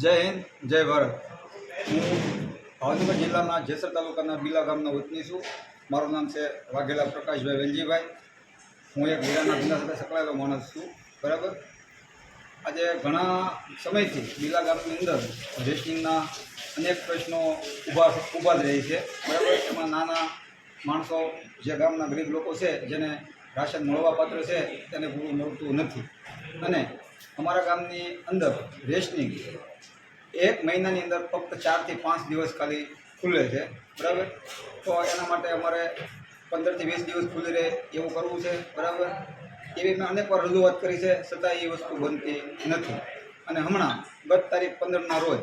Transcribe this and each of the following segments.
જય હિન્દ, જય ભારત. હું ભાવનગર જિલ્લાના જેસર તાલુકાના બીલા ગામનો વતની છું. મારું નામ છે વાઘેલા પ્રકાશભાઈ વેલજીભાઈ. હું એક હીરાના ધંધા સાથે સંકળાયેલો માણસ છું. બરાબર? આજે ઘણા સમયથી બીલા ગામની અંદર રેસ્ટિંગના અનેક પ્રશ્નો ઊભા ઊભા જ રહે છે. બરાબર? એમાં નાના માણસો, જે ગામના ગરીબ લોકો છે, જેને રાશન મળવા પાત્ર છે, તેને પૂરું મળતું નથી. અને અમારા ગામની અંદર રેશનિંગ એક મહિનાની અંદર ફક્ત ચારથી પાંચ દિવસ ખાલી ખુલે છે, બરાબર? તો એના માટે અમારે પંદરથી વીસ દિવસ ખુલ્લી રહે એવું કરવું છે, બરાબર? એવી મેં અનેક વાર રજૂઆત કરી છે, છતાં એ વસ્તુ બનતી નથી. અને હમણાં ગત તારીખ પંદરના રોજ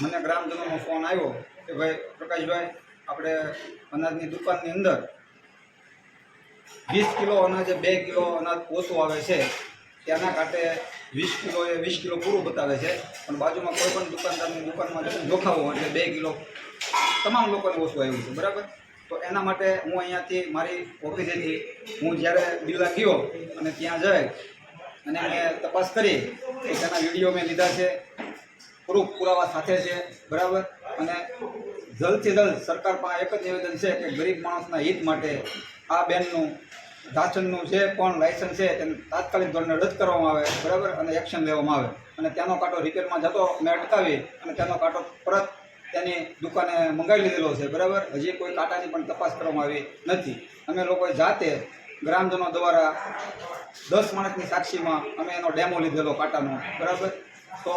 મને ગ્રામજનોનો ફોન આવ્યો કે ભાઈ, પ્રકાશભાઈ, આપણે અનાજની દુકાનની અંદર વીસ કિલો અનાજે બે કિલો અનાજ ઓછું આવે છે. ત્યાંના કાંટે વીસ કિલો એ વીસ કિલો પૂરું બતાવે છે. પણ બાજુમાં કોઈ પણ દુકાનદારની દુકાનમાં જઈને જોખાવો એટલે બે કિલો તમામ લોકોને ઓછું આવ્યું છે, બરાબર? તો એના માટે હું અહીંયાથી મારી ઓફિસેથી હું જ્યારે બિલ્લા ગયો અને ત્યાં જઈ અને મેં તપાસ કરી કે તેના વીડિયો મેં લીધા છે, પ્રૂફ પુરાવા સાથે છે, બરાબર? અને જલ્દથી જલ્દ સરકાર પાસે એક જ નિવેદન છે કે ગરીબ માણસના હિત માટે આ બેનનું રાશનનું જે પણ લાયસન્સ છે તેને તાત્કાલિક ધોરણે રદ કરવામાં આવે, બરાબર? અને એક્શન લેવામાં આવે. અને ત્યાંનો કાંટો રિપેરમાં જતો, મેં અટકાવી અને ત્યાંનો કાંટો પરત તેની દુકાને મંગાવી લીધેલો છે, બરાબર? હજી કોઈ કાંટાની પણ તપાસ કરવામાં આવી નથી. અમે લોકોએ જાતે ગ્રામજનો દ્વારા દસ માણસની સાક્ષીમાં અમે એનો ડેમો લીધેલો કાંટાનો, બરાબર? તો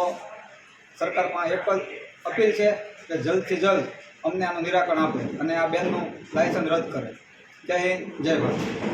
સરકારમાં એક જ અપીલ છે કે જલ્દથી જલ્દ અમને આનું નિરાકરણ આપે અને આ બેનનું લાયસન્સ રદ કરે. જય હિન્દ, જય ભારત.